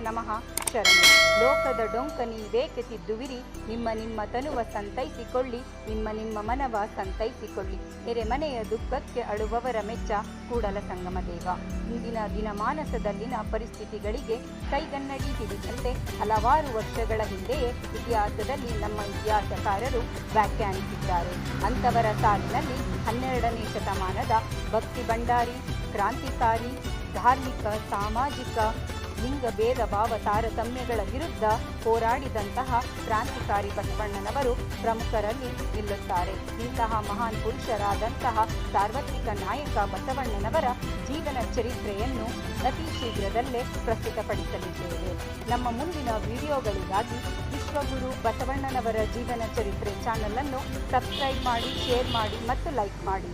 ನಮಃ. ಶರಣ. ಲೋಕದ ಡೊಂಕ ನೀವೇಕೆ ತಿದ್ದುವಿರಿ ನಿಮ್ಮ ನಿಮ್ಮ ತನುವ ಸಂತೈಸಿಕೊಳ್ಳಿ. ನಿಮ್ಮ ನಿಮ್ಮ ಮನವ ಸಂತೈಸಿಕೊಳ್ಳಿ. ಎರೆಮನೆಯ ದುಃಖಕ್ಕೆ ಅಳುವವರ ಮೆಚ್ಚ. ಕೂಡಲ ಸಂಗಮ ದೇವ. ಇಂದಿನ ದಿನಮಾನಸದಲ್ಲಿನ ಪರಿಸ್ಥಿತಿಗಳಿಗೆ ಕೈಗನ್ನಡಿ ಹಿಡಿದಂತೆ ಹಲವಾರು ವರ್ಷಗಳ ಹಿಂದೆಯೇ ಇತಿಹಾಸದಲ್ಲಿ ನಮ್ಮ ಇತಿಹಾಸಕಾರರು ವ್ಯಾಖ್ಯಾನಿಸಿದ್ದಾರೆ. ಅಂಥವರ ಸಾಲಿನಲ್ಲಿ ಹನ್ನೆರಡನೇ ಶತಮಾನದ ಭಕ್ತಿ ಭಂಡಾರಿ ಕ್ರಾಂತಿಕಾರಿ, ಧಾರ್ಮಿಕ, ಸಾಮಾಜಿಕ, ಲಿಂಗ ಭೇದ ಭಾವ ತಾರತಮ್ಯಗಳ ವಿರುದ್ಧ ಹೋರಾಡಿದಂತಹ ಕ್ರಾಂತಿಕಾರಿ ಬಸವಣ್ಣನವರು ಪ್ರಮುಖರಲ್ಲಿ ನಿಲ್ಲುತ್ತಾರೆ. ಇಂತಹ ಮಹಾನ್ ಪುರುಷರಾದಂತಹ ಸಾರ್ವತ್ರಿಕ ನಾಯಕ ಬಸವಣ್ಣನವರ ಜೀವನ ಚರಿತ್ರೆಯನ್ನು ಅತಿ ಶೀಘ್ರದಲ್ಲೇ ಪ್ರಸ್ತುತಪಡಿಸಲಿದ್ದೇವೆ. ನಮ್ಮ ಮುಂದಿನ ವಿಡಿಯೋಗಳಿಗಾಗಿ ವಿಶ್ವಗುರು ಬಸವಣ್ಣನವರ ಜೀವನ ಚರಿತ್ರೆ ಚಾನಲ್ ಅನ್ನು ಸಬ್ಸ್ಕ್ರೈಬ್ ಮಾಡಿ, ಶೇರ್ ಮಾಡಿ ಮತ್ತು ಲೈಕ್ ಮಾಡಿ.